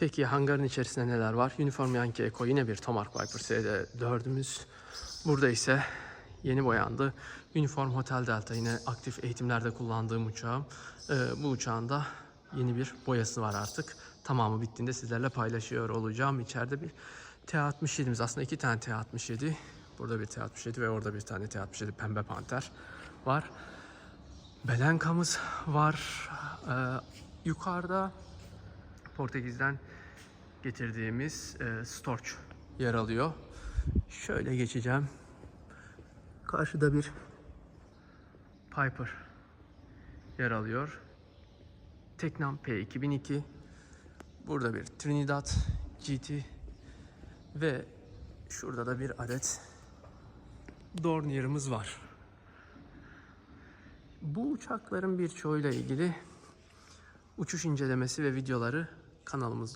Peki hangarın içerisinde neler var? Uniform Yankee Eco yine bir Tomahawk Viper SD 4'ümüz. Burada ise yeni boyandı. Uniform Hotel Delta yine aktif eğitimlerde kullandığım uçağım. Ee, bu uçağın da yeni bir boyası var artık. Tamamı bittiğinde sizlerle paylaşıyor olacağım. İçeride bir T-67'miz aslında iki tane T-67. Burada bir T-67 ve orada bir tane T-67 Pembe Panter var. Belenka'mız var. Ee, yukarıda Portekiz'den getirdiğimiz e, Storch yer alıyor. Şöyle geçeceğim. Karşıda bir Piper yer alıyor. Teknam P2002. Burada bir Trinidad GT ve şurada da bir adet Dornier'ımız var. Bu uçakların birçoğuyla ilgili uçuş incelemesi ve videoları kanalımızda